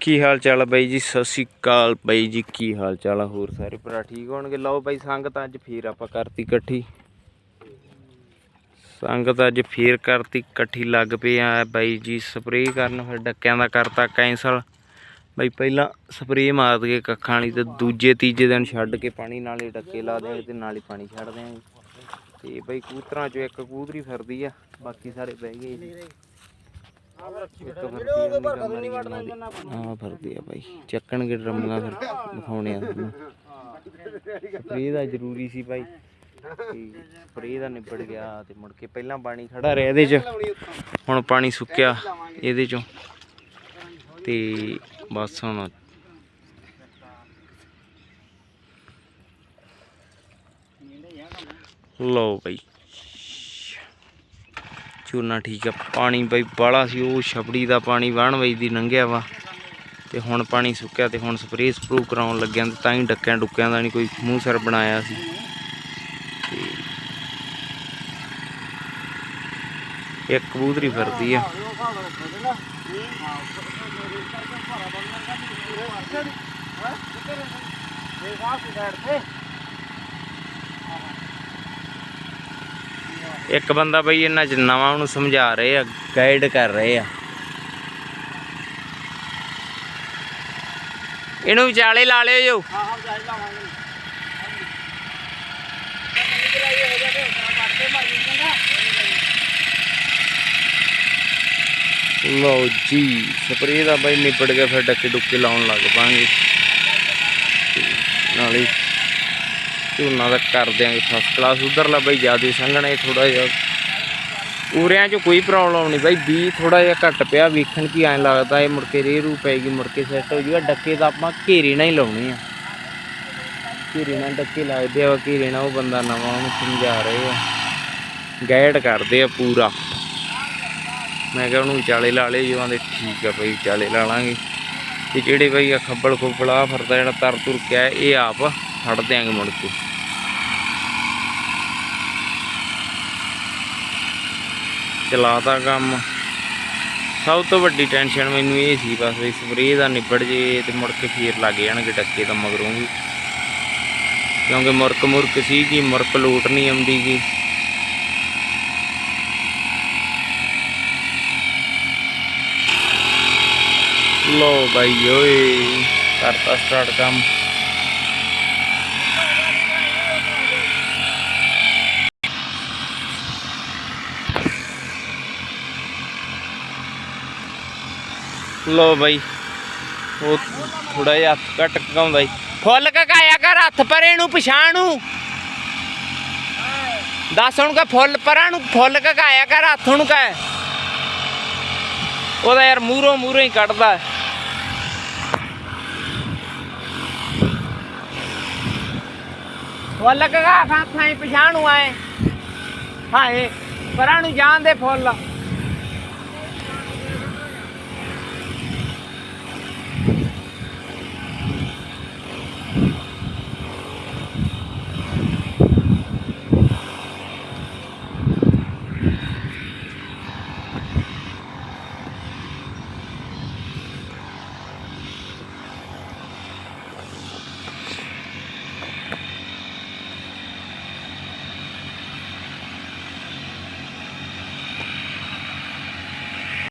ਕੀ ਹਾਲ ਚਾਲ ਆ ਬਾਈ ਜੀ? ਸਤਿ ਸ਼੍ਰੀ ਅਕਾਲ ਬਾਈ ਜੀ, ਕੀ ਹਾਲ ਚਾਲ ਆ? ਹੋਰ ਸਾਰੇ ਭਰਾ ਠੀਕ ਹੋਣਗੇ? ਲਓ ਬਾਈ, ਸੰਗਤ ਅੱਜ ਫੇਰ ਆਪਾਂ ਕਰਤੀ ਇਕੱਠੀ। ਸੰਗਤ ਅੱਜ ਫੇਰ ਕਰਤੀ ਇਕੱਠੀ। ਲੱਗ ਪਏ ਆ ਬਾਈ ਜੀ, ਸਪਰੇਅ ਕਰਨ ਫਿਰ ਡੱਕਿਆਂ ਦਾ ਕਰਤਾ ਕੈਂਸਲ ਬਾਈ, ਪਹਿਲਾਂ ਸਪਰੇਅ ਮਾਰ ਦਈਏ ਕੱਖਾਂ ਵਾਲੀ ਤੇ ਦੂਜੇ, ਤੀਜੇ ਦਿਨ ਛੱਡ ਕੇ ਪਾਣੀ ਨਾਲੇ ਡੱਕੇ ਲਾ ਦਿਆਂਗੇ ਤੇ ਹੀ ਪਾਣੀ ਛੱਡ ਦਿਆਂਗੇ। ਤੇ ਬਾਈ, ਕੂਤਰਾਂ ਚੋਂ ਇੱਕ ਕੂਤਰੀ ਫਿਰਦੀ ਆ, ਬਾਕੀ ਸਾਰੇ ਬਹਿ ਗਏ ਹਾਂ ਫਿਰਦੀ ਆ ਬਾਈ ਚੱਕਣਗੇ ਡਰਮੀਆਂ ਫਿਰ ਦਿਖਾਉਣੇ ਆ ਸਪਰੇਅ ਦਾ ਜ਼ਰੂਰੀ ਸੀ ਬਾਈ ਸਪਰੇਅ ਦਾ ਨਿਬੜ ਗਿਆ ਤੇ ਮੁੜ ਕੇ ਪਹਿਲਾਂ ਪਾਣੀ ਖੜਾ ਰਿਹਾ ਇਹਦੇ 'ਚ ਹੁਣ ਪਾਣੀ ਸੁੱਕਿਆ ਇਹਦੇ 'ਚੋਂ ਤੇ ਬਸ ਹੁਣ ਲਓ ਬਾਈ। ਚੂਨਾ ਠੀਕ ਆ। ਪਾਣੀ ਬਈ ਬਾਲਾ ਸੀ, ਉਹ ਛਪੜੀ ਦਾ ਪਾਣੀ ਵਾਹਣ ਵਈ ਦੀ ਲੰਘਿਆ ਵਾ। ਤੇ ਹੁਣ ਪਾਣੀ ਸੁੱਕਿਆ ਤੇ ਹੁਣ ਸਪਰੇਅ ਸਪਰੂ ਕਰਾਉਣ ਲੱਗਿਆ ਤੇ ਤਾਂ ਹੀ ਡੱਕਿਆਂ ਡੁੱਕਿਆਂ ਦਾ ਨਹੀਂ ਕੋਈ ਮੂੰਹ ਸਿਰ ਬਣਾਇਆ ਸੀ। ਇੱਕ ਕਬੂਤਰੀ ਫਿਰਦੀ ਆ। ਇੱਕ ਬੰਦਾ ਬਈ ਇਹਨਾਂ ਚ ਨਵਾਂ ਉਹਨੂੰ ਸਮਝਾ ਰਹੇ ਆ ਗਾਈਡ ਕਰ ਰਹੇ ਆ। ਇਹਨੂੰ ਵਿਚਾਲੇ ਲਾ ਲਿਓ ਜੋ। ਲਓ ਜੀ ਸਪਰੇਅ ਦਾ ਬਈ ਨਿਬੜ ਗਿਆ ਫਿਰ ਡੱਕੇ ਡੁੱਕੇ ਲਾਉਣ ਲੱਗ ਪਾਂਗੇ। ਨਾਲੇ ਝੋਨਾ ਦਾ ਕਰ ਦਿਆਂਗੇ ਫਸਟ ਕਲਾਸ ਉਧਰਲਾ ਬਈ ਜ਼ਿਆਦਾ ਸੰਘਣਾ ਇਹ ਥੋੜਾ ਜਿਹਾ। ਉਰਿਆਂ 'ਚ ਕੋਈ ਪ੍ਰੋਬਲਮ ਨਹੀਂ ਬਾਈ ਬੀ ਥੋੜਾ ਜਿਹਾ ਘੱਟ ਪਿਆ ਵੇਖਣ ਕੀ ਐਂ ਲੱਗਦਾ ਇਹ ਮੁੜ ਕੇ ਰੇ ਰੂ ਪੈਗੀ ਮੁੜ ਕੇ ਸੈੱਟ ਹੋ ਜੂਗਾ। ਡੱਕੇ ਤਾਂ ਆਪਾਂ ਘੇਰੇ ਨਾਲ ਹੀ ਲਾਉਣੇ ਆ। ਘੇਰੇ ਨਾਲ ਡੱਕੇ ਲੱਗਦੇ ਆ ਘੇਰੇ ਨਾਲ ਉਹ ਬੰਦਾ ਨਵਾਂ ਉਹਨੂੰ ਸਮਝਾ ਰਹੇ ਆ। ਗਾਈਡ ਕਰਦੇ ਆ ਪੂਰਾ। ਮੈਂ ਕਿਹਾ ਉਹਨੂੰ ਵਿਚਾਲੇ ਲਾ ਲਏ ਜਿਵਾਂ ਦੇ ਠੀਕ ਆ ਬਈ ਵਿਚਾਲੇ ਲਾ ਲਾਂਗੇ। ਤੇ ਜਿਹੜੇ ਬਈ ਆ ਖੱਬਲ ਖੁੱਬਲਾ ਫਰਦਾ ਜਿਹੜਾ ਤਰ ਤੁਰ ਕੇ ਆਇਆ, ਇਹ ਆਪ ਫੜ ਦਿਆਂਗੇ ਮੁੜ ਕੇ। ਚਲਾਤਾ ਕੰਮ। ਸਭ ਤੋਂ ਵੱਡੀ ਟੈਨਸ਼ਨ ਮੈਨੂੰ ਇਹ ਸੀ ਬਸ ਵੀ ਸਪਰੇਅ ਦਾ ਨਿਬੜ ਜੇ ਤੇ ਮੁੜ ਕੇ ਫੇਰ ਲੱਗ ਜਾਣਗੇ ਡੱਕੇ ਤਾਂ ਮਗਰੋਂ ਵੀ। ਕਿਉਂਕਿ ਮੁਰਕ ਮੁਰਕ ਸੀ ਕਿ ਮੁਰਕ ਲੋਟ ਨਹੀਂ ਆਉਂਦੀ ਜੀ। ਲੋ ਬਾਈ ਓਏ, ਕਰਤਾ ਸਟਾਰਟ ਕੰਮ। ਲੋ ਬਾਈ। ਉਹ ਥੋੜਾ ਜਿਹਾ ਹੱਥ ਘੱਟ ਕਕਾਉਂਦਾ ਈ। ਫੁੱਲ ਕਕਾਇਆ ਕਰ, ਹੱਥ ਪਰੇ ਨੂੰ ਪਛਾਣ ਨੂੰ। ਦੱਸ ਹੁਣ ਕਾ ਫੁੱਲ ਪਰਾਂ ਨੂੰ, ਫੁੱਲ ਕਕਾਇਆ ਕਰ, ਹੱਥ ਨੂੰ ਕਾ ਉਹਦਾ ਯਾਰ ਮੂਰੋਂ ਮੂਰੋਂ ਹੀ ਕੱਢਦਾ। ਫੁੱਲ ਕਕਾ ਖਾਂ ਥਾਂ ਪਛਾਣ ਨੂੰ ਆਏ। ਹਾਏ, ਪਰਾਂ ਨੂੰ ਜਾਣ ਦੇ ਫੁੱਲ।